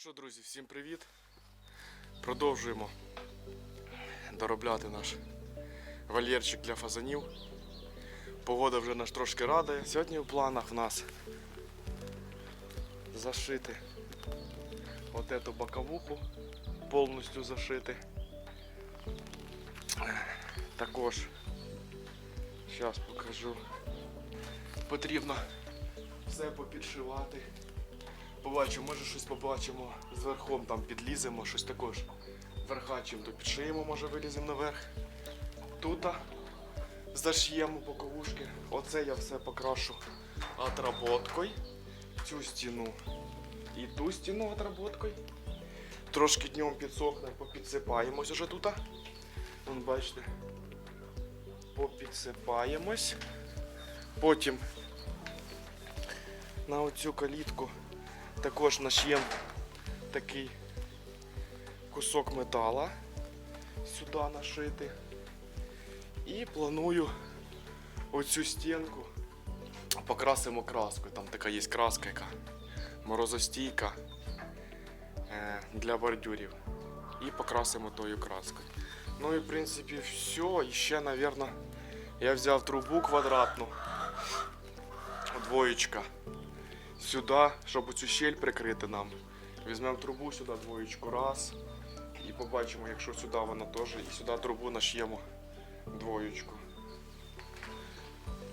Що, друзі, всім привіт! Продовжуємо доробляти наш вольєрчик для фазанів. Погода вже нас трошки радує. Сьогодні в планах в нас зашити от эту боковуху, повністю зашити. Також, зараз покажу, потрібно все попідшивати. Побачимо, може щось побачимо зверхом, там підліземо, щось також верха чим-то підшиємо, може виліземо наверх. Тут зашиємо боковушки. Оце я все покрашу отработкою. Цю стіну і ту стіну отработкою. Трошки днем підсохне, попідсипаємось уже тут. Вон бачите. Попідсипаємось. Потім на оцю калітку також наш'єм такий кусок метала сюди нашити. І планую оцю стінку покрасимо краскою. Там така є краска, яка морозостійка е, для бордюрів. І покрасимо тою краскою. Ну і в принципі все. І ще, мабуть, я взяв трубу квадратну. Двоєчка сюди, щоб цю щель прикрити нам. Візьмемо трубу сюди двоєчку раз. І побачимо, якщо сюди вона теж, і сюди трубу наш'ємо двоєчку.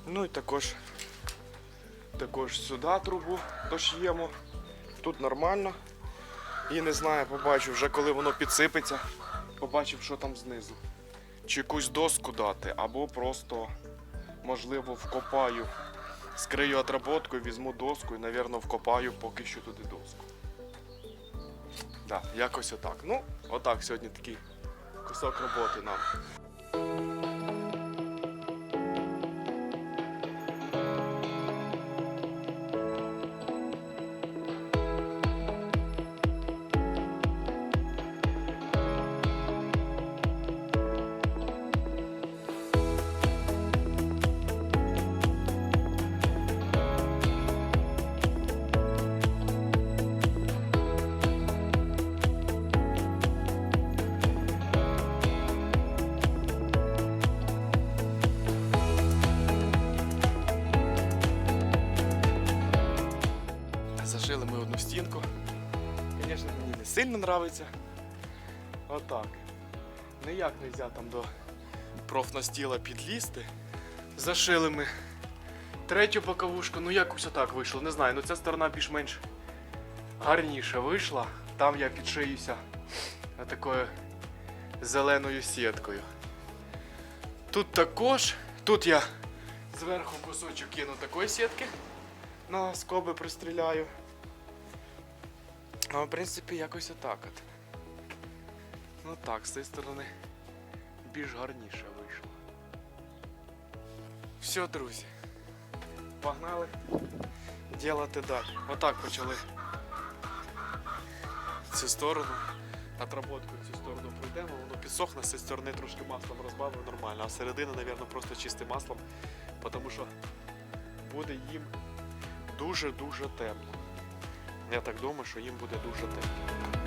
Ну і також, також сюди трубу дош'ємо. Тут нормально. І не знаю, побачу, вже коли воно підсипеться, побачив, що там знизу. Чи якусь доску дати, або просто, можливо, вкопаю скрию отработку, візьму доску і, напевно, вкопаю поки що туди доску. Да, якось отак. Ну, отак сьогодні такий кусок роботи нам. Сильно подобається. Отак. Ніяк не можна там до профнастіла підлізти. Зашили ми третю боковушку, ну якось отак вийшло. Не знаю, ну ця сторона більш-менш гарніше вийшла. Там я підшиюся такою зеленою сіткою. Тут також, тут я зверху кусочок кину такої сітки на скоби пристріляю. А в принципі якось отак от. Ну так, з цієї сторони більш гарніше вийшло. Все, друзі. Погнали ділати далі. Отак почали цю сторону. Отработку цю сторону пройдемо, воно підсохне, з цієї сторони трошки маслом розбавлю нормально, а середина, мабуть, просто чистим маслом, тому що буде їм дуже-дуже тепло. Я так думаю, що їм буде дуже тепло.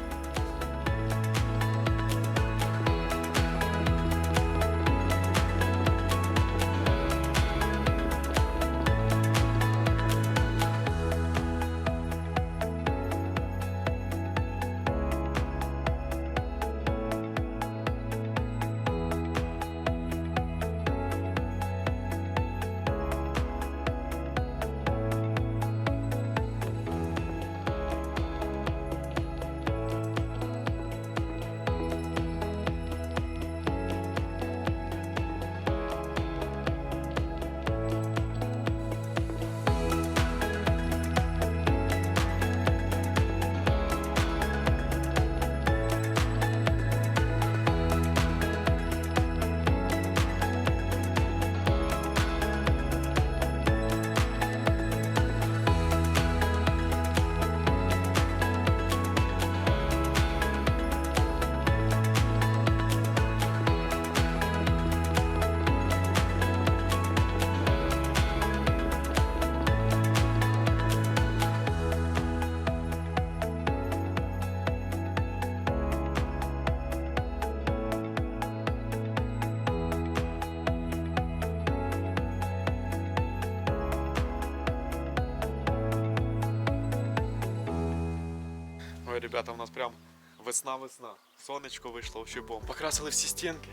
Ребята, у нас прям весна-весна. Сонечко вийшло в бомба. Покрасили всі стінки.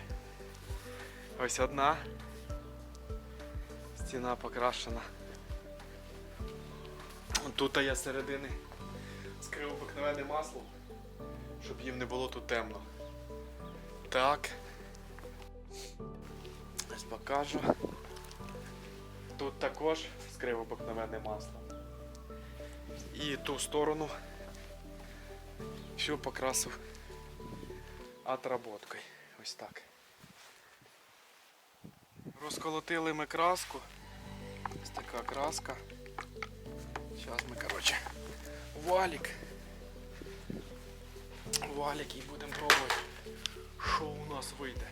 Ось одна. Стіна покрашена. Тут я середини скрив обикновене масло, щоб їм не було тут темно. Так. Ось покажу. Тут також скрив обикновене масло. І ту сторону все покрасив отработкою. Ось так. Розколотили ми краску. Ось така краска. Зараз ми, коротше, валік. Валік і будемо пробувати, що у нас вийде.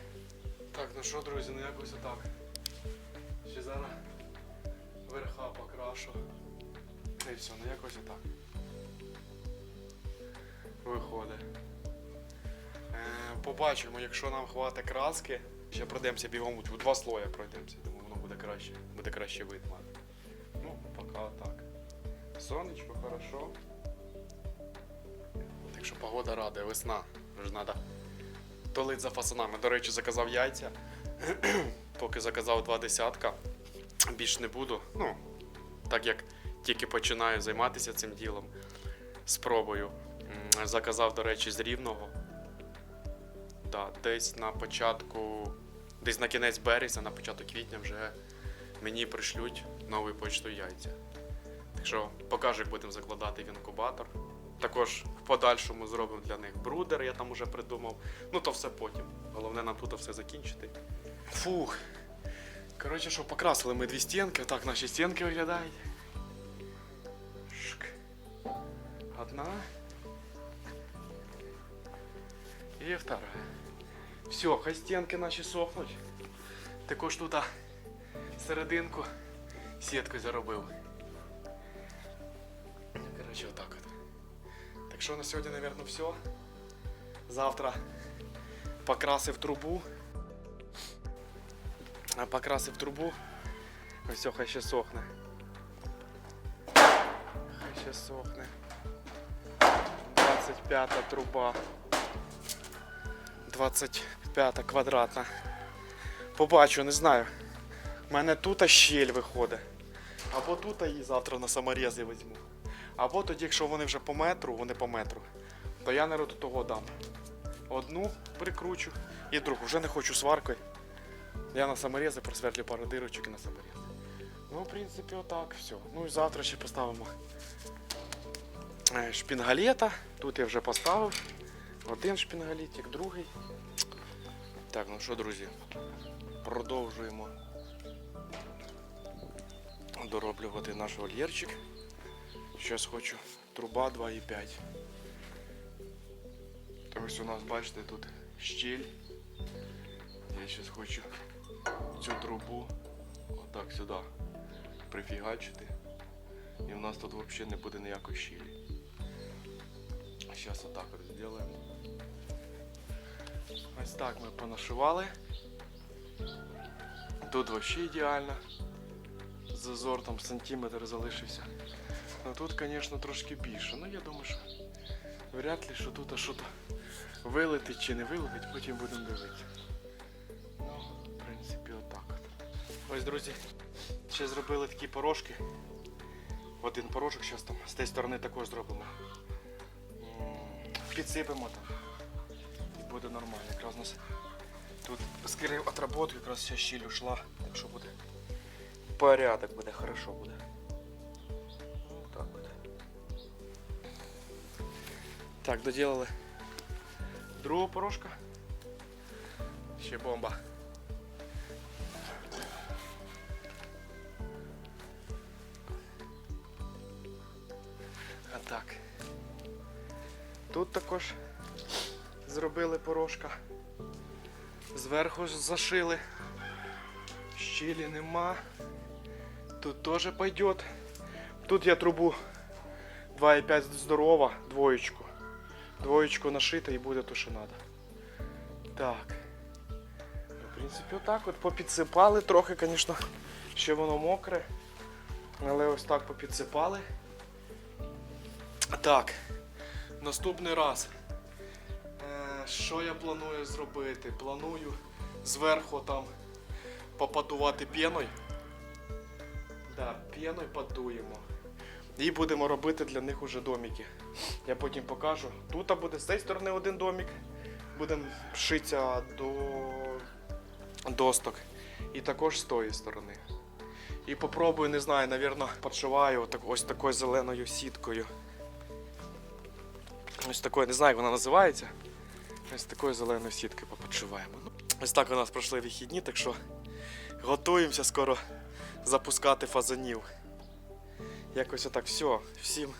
Так, ну що, друзі, ну якось отак. Ще зараз верха покрашу. Ну і все, ну якось отак. Виходить. Е, побачимо, якщо нам хватить краски, ще пройдемося бігом у два слоя пройдемося. Думаю, воно буде краще. Буде краще вид мати. Ну, поки так. Сонечко, хорошо. Так що погода рада, весна. Вже треба тулить за фасанами. До речі, заказав яйця. Поки заказав два десятка. Більш не буду. Ну, так як тільки починаю займатися цим ділом. Спробую. Заказав, до речі, з рівного. Да, десь на початку, десь на кінець березня, на початок квітня вже мені пришлють новою почтою яйця. Так що покажу, як будемо закладати в інкубатор. Також в подальшому зробимо для них брудер, я там уже придумав. Ну то все потім. Головне нам тут все закінчити. Фух. Коротше, що покрасили ми дві стінки, так наші стінки виглядають. Шк. Одна. І вторая. Все, хай стінки наші сохнуть. Також тут а, серединку сіткою заробив. Коротше, отак от. Так що на сьогодні, мабуть, все. Завтра покрасив трубу. А покрасив трубу. Ось все, хай ще сохне. Хай ще сохне. 25 труба. 25 квадратна. Побачу, не знаю. У мене тут щель виходить. Або тут її завтра на саморези візьму. Або тоді, якщо вони вже по метру, вони по метру, то я не до того дам. Одну прикручу і другу. Вже не хочу сваркою. Я на саморези просверлю пару дирочок і на саморези. Ну, в принципі, отак, все. Ну і завтра ще поставимо е, шпінгалета. Тут я вже поставив. Один шпінгалетик, другий. Так, ну що, друзі, продовжуємо дороблювати наш вольєрчик. Зараз хочу труба 2,5. То ось у нас, бачите, тут щіль. Я зараз хочу цю трубу отак сюди прифігачити. І в нас тут взагалі не буде ніякої щілі. Зараз отак от зробимо. Ось так ми понашивали. Тут взагалі ідеально. Зазор там сантиметр залишився. Ну тут, звісно, трошки більше. Ну я думаю, що вряд ли, що тут щось вилетить чи не вилетить, потім будемо дивитися. Ну, в принципі, отак. Ось, друзі, ще зробили такі порошки. Один порошок зараз там з тієї сторони також зробимо. Підсипемо там. Нормально. Якраз у нас тут скрив отработку, якраз вся щіль ушла. Так що буде порядок, буде хорошо буде. Так буде. Так, доделали другого порошка. Ще бомба. А так. Тут також зробили порошка. Зверху зашили. Щелі нема. Тут теж пойдет. Тут я трубу 2,5 здорова, двоєчку. Двоєчку нашита і буде то, що треба. Так. Ну, В принципі, отак от попідсипали трохи, звісно, ще воно мокре. Але ось так попідсипали. Так. Наступний раз. Що я планую зробити? Планую зверху там попадувати піною. Да, піною подуємо. І будемо робити для них уже домики. Я потім покажу. Тут буде з цієї сторони один домик. Будемо шитися до досток. І також з тої сторони. І попробую, не знаю, навірно, подшиваю отак- ось такою зеленою сіткою. Ось такою, не знаю, як вона називається. Ось такої зеленої сітки попочуваємо. Ну, ось так у нас пройшли вихідні, так що готуємося скоро запускати фазанів. Якось отак все. Всім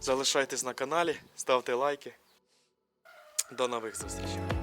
залишайтесь на каналі, ставте лайки. До нових зустрічей.